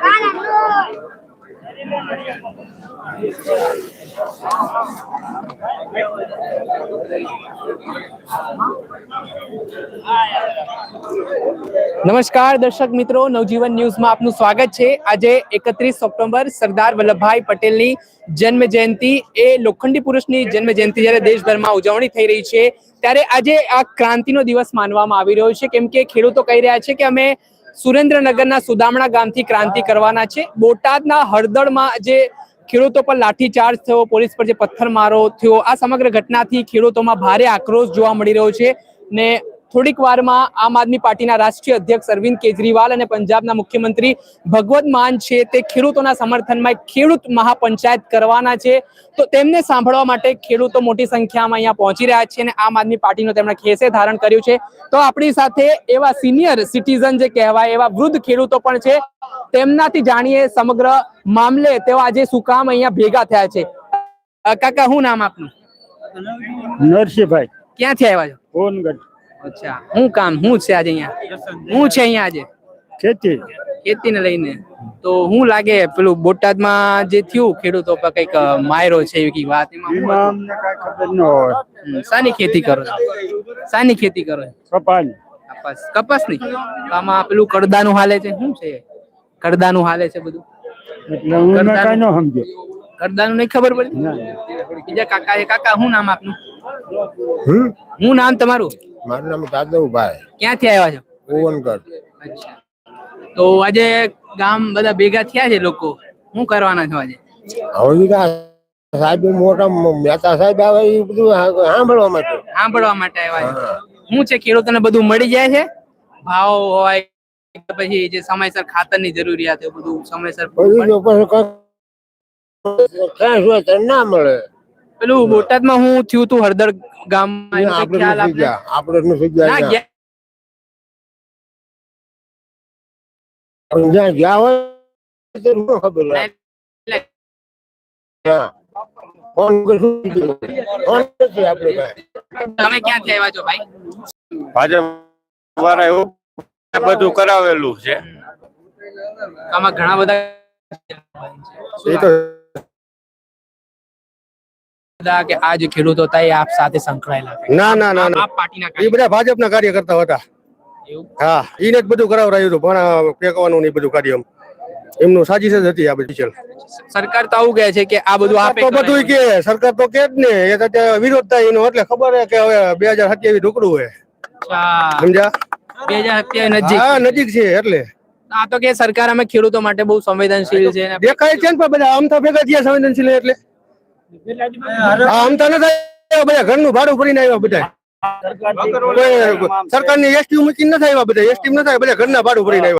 Ba lần luôn. નમસ્કાર દર્શક મિત્રો, નવજીવન ન્યૂઝમાં આપનું સ્વાગત છે. આજે એકત્રીસ ઓક્ટોબર સરદાર વલ્લભભાઈ પટેલની જન્મ જયંતિ એ લોખંડી પુરુષની જન્મ જયંતિ જ્યારે દેશભરમાં ઉજવણી થઈ રહી છે, ત્યારે આજે આ ક્રાંતિનો દિવસ માનવામાં આવી રહ્યો છે. કેમ કે ખેડૂતો કહી રહ્યા છે કે અમે સુરેન્દ્રનગરના સુદામણા ગામથી ક્રાંતિ કરવાના છે. બોટાદના હળદળમાં જે ખેડૂતો પર લાઠીચાર્જ થયો, પોલીસ પર જે પથ્થરમારો થયો, આ સમગ્ર ઘટનાથી ખેડૂતોમાં ભારે આક્રોશ જોવા મળી રહ્યો છે. ને થોડીક વારમાં આમ આદમી પાર્ટીના રાષ્ટ્રીય અધ્યક્ષ અરવિંદ કેજરીવાલ અને પંજાબના મુખ્યમંત્રી ભગવત માન છે તે ખેડૂતોના સમર્થનમાં ખેડૂત મહાપંચાયત કરવાના છે. તો તેમને સાંભળવા માટે ખેડૂતો મોટી સંખ્યામાં અહીંયા પહોંચી રહ્યા છે અને આમ આદમી પાર્ટીનો તેમણે ખેસે ધારણ કર્યું છે. તો આપણી સાથે એવા સિનિયર સિટીઝન જે કહેવાય, એવા વૃદ્ધ ખેડૂતો પણ છે. તેમનાથી જાણીએ સમગ્ર મામલે તેઓ આજે શું કામ અહીંયા ભેગા થયા છે. કાકા શું નામ આપનું? નરસિંહભાઈ. ક્યાંથી આવ્યા છો? ઓનગઢ અચ્છા. શું કામ? શું છે આજે અહીંયા? શું છે અહીંયા આજે? ખેતી. ખેતીને લઈને. તો હું લાગે પેલું બોટાદમાં જે થયું ખેડૂતો પર કંઈક માયરો છે એવી વાત? એમાં ખબર ન હોય. સાની ખેતી કરો સાની ખેતી કરો? કપાસ. કપાસ. ની આમાં પેલું કડદાનું હાલે છે. શું છે? કડદાનું હાલે છે બધું. કરદાનું હું નહીં ખબર પડી? બીજા કાકા એ કાકા શું નામ આપનું? શું નામ તમારું? મારું નામ જાદવભાઈ ક્યાંથી આવ્યા છો? ઓવનગઢ અચ્છા. તો આજે ગામ બધા ભેગા થયા છે લોકો. શું કરવાના છો આજે? હવે સાહેબ મોટા મહેતા સાહેબ આવે એ બધું સાંભળવા માટે. સાંભળવા માટે આવ્યા છે. હા. શું છે ખેડૂતોને બધું મળી જાય છે? ભાવ હોય પછી જે સમયસર ખાતરની જરૂરિયાત હોય બધું સમયસર પછી જો પછી કંઈક ખેંચ હોય તો ના મળે પેલું બોટાદમાં હું થયું તું હળદર ગામમાં એનો કંઈક આપણે ખ્યાલ નથી આપને? ગયા આપણે નથી ગયા ના ત્યાં. ગયા પણ જ્યાં ગયા હોય તો ન ખબર હોય. હા. ફોન વગર શું કીધું? ફોન નથી આપણે કાંઈ. તમે ક્યાંથી આવ્યા છો ભાઈ ભાજપ વાળા એવું બધું કરાવેલું છે. આમાં ઘણા બધા એ તો કે આ જે ખેડૂતો હતા એ આપ સાથે સંકળાયેલા ના ના ના ના. આપ પાર્ટીના એ બધા ભાજપના કાર્યકર્તા હતા. હા એને જ બધું કરાવરાયું હતું ભણા ફેંકવાનું ને બધું કાર્ય એમનું સાજીશ જ હતી આ બધી ચલ સરકાર તો આવું કહે છે કે આ બધું આપે તો બધું કે સરકાર તો કે જ ને. એ વિરોધ થાય એનો એટલે ખબર હે કે હવે બે હજાર સત્યાવીસ ઢોકળું હોય. સમજ્યા? બે હજાર સત્યાવીસ નજીક. હા નજીક છે એટલે. આ તો કે સરકાર અમે ખેડૂતો માટે બહુ સંવેદનશીલ છે ને દેખાય છે ને પણ બધા આમતા ભેગા થયા સંવેદનશીલ એટલે. હા આમતા નથી બધા ઘરનું ભાડું ભરીને આવ્યા બધા. સરકારની એસટી મૂકીને નથી આવ્યા બધા. એસટી નથી આવ્યા બધા ઘરના ભાડું ભરીને આવ્યા.